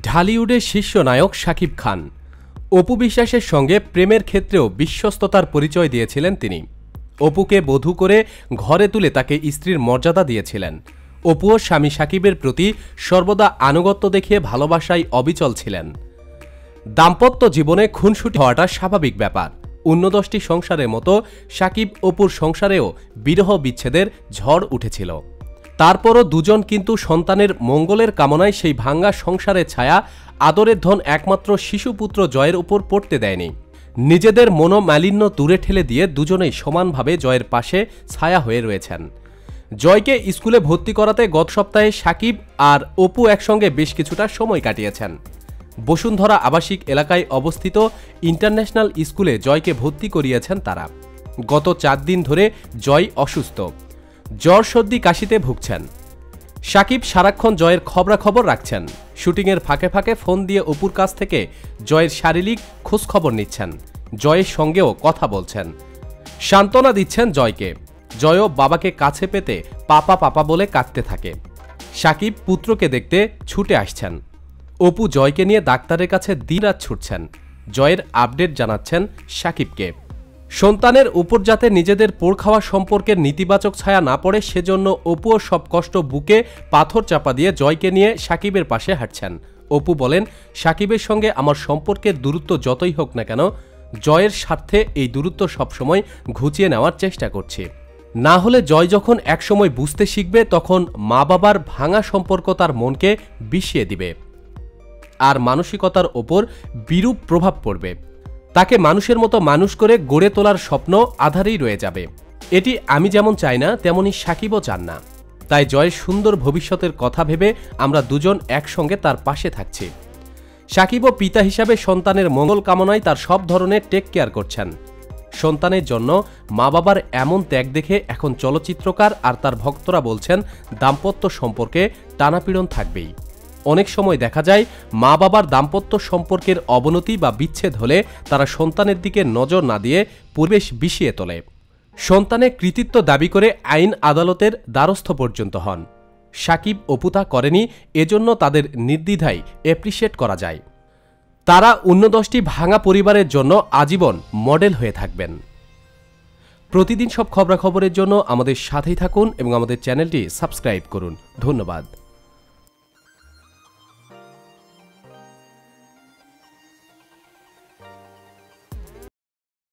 ঢালিউডের শীর্ষ নায়ক শাকিব খান। অপু বিশ্বাসের সঙ্গে প্রেমের ক্ষেত্রেও বিশ্বস্ততার পরিচয় দিয়েছিলেন তিনি। অপুকে বধূ করে ঘরে তুলে তাকে স্ত্রীর মর্যাদা দিয়েছিলেন। অপুও স্বামী সাকিবের প্রতি সর্বদা আনুগত্য দেখিয়ে ভালোবাসায় অবিচল ছিলেন। দাম্পত্য জীবনে খুনসুটি হওয়াটা স্বাভাবিক ব্যাপার। অন্য দশটি সংসারের মতো সাকিব অপুর সংসারেও বিরহ বিচ্ছেদের ঝড় উঠেছিল। তারপরও দুজন কিন্তু সন্তানের মঙ্গলের কামনায় সেই ভাঙ্গা সংসারের ছায়া আদরের ধন একমাত্র শিশুপুত্র জয়ের উপর পড়তে দেয়নি। নিজেদের মনোমালিন্য দূরে ঠেলে দিয়ে দুজনেই সমানভাবে জয়ের পাশে ছায়া হয়ে রয়েছেন। জয়কে স্কুলে ভর্তি করাতে গত সপ্তাহে সাকিব আর অপু একসঙ্গে বেশ কিছুটা সময় কাটিয়েছেন। বসুন্ধরা আবাসিক এলাকায় অবস্থিত ইন্টারন্যাশনাল স্কুলে জয়কে ভর্তি করিয়েছেন তারা। গত চার দিন ধরে জয় অসুস্থ। জ্বর সর্দি কাশিতে ভুগছেন। সাকিব সারাক্ষণ জয়ের খবরাখবর রাখছেন। শুটিংয়ের ফাঁকে ফাঁকে ফোন দিয়ে অপুর কাছ থেকে জয়ের শারীরিক খোঁজখবর নিচ্ছেন। জয়ের সঙ্গেও কথা বলছেন। সান্ত্বনা দিচ্ছেন জয়কে। জয়ও বাবাকে কাছে পেতে পাপা পাপা বলে কাঁদতে থাকে। সাকিব পুত্রকে দেখতে ছুটে আসছেন। অপু জয়কে নিয়ে ডাক্তারের কাছে দিনরাত ছুটছেন। জয়ের আপডেট জানাচ্ছেন সাকিবকে। সন্তানের উপর যাতে নিজেদের পোড় খাওয়া সম্পর্কের নেতিবাচক ছায়া না পড়ে, সেজন্য অপুও সব কষ্ট বুকে পাথর চাপা দিয়ে জয়কে নিয়ে সাকিবের পাশে হাঁটছেন। অপু বলেন, সাকিবের সঙ্গে আমার সম্পর্কের দূরত্ব যতই হোক না কেন, জয়ের স্বার্থে এই দূরত্ব সবসময় ঘুচিয়ে নেওয়ার চেষ্টা করছি। না হলে জয় যখন একসময় বুঝতে শিখবে, তখন মা বাবার ভাঙা সম্পর্ক তার মনকে বিষিয়ে দিবে। আর মানসিকতার ওপর বিরূপ প্রভাব পড়বে। তাকে মানুষের মতো মানুষ করে গড়ে তোলার স্বপ্ন আধারেই রয়ে যাবে। এটি আমি যেমন চাই না, তেমনি সাকিবও চান না। তাই জয়ের সুন্দর ভবিষ্যতের কথা ভেবে আমরা দুজন একসঙ্গে তার পাশে থাকছি। সাকিবও পিতা হিসাবে সন্তানের মঙ্গল কামনায় তার সব ধরনের টেক কেয়ার করছেন। সন্তানের জন্য মা বাবার এমন ত্যাগ দেখে এখন চলচ্চিত্রকার আর তার ভক্তরা বলছেন, দাম্পত্য সম্পর্কে টানাপীড়ন থাকবেই। অনেক সময় দেখা যায় মা বাবার দাম্পত্য সম্পর্কের অবনতি বা বিচ্ছেদ হলে তারা সন্তানের দিকে নজর না দিয়ে পরিবেশ বিষিয়ে তোলে। সন্তানের কৃতিত্ব দাবি করে আইন আদালতের দ্বারস্থ পর্যন্ত হন। সাকিব অপুতা করেনি, এজন্য তাদের নির্দ্বিধায় অ্যাপ্রিসিয়েট করা যায়। তারা অন্য দশটি ভাঙা পরিবারের জন্য আজীবন মডেল হয়ে থাকবেন। প্রতিদিন সব খবরাখবরের জন্য আমাদের সাথেই থাকুন এবং আমাদের চ্যানেলটি সাবস্ক্রাইব করুন। ধন্যবাদ।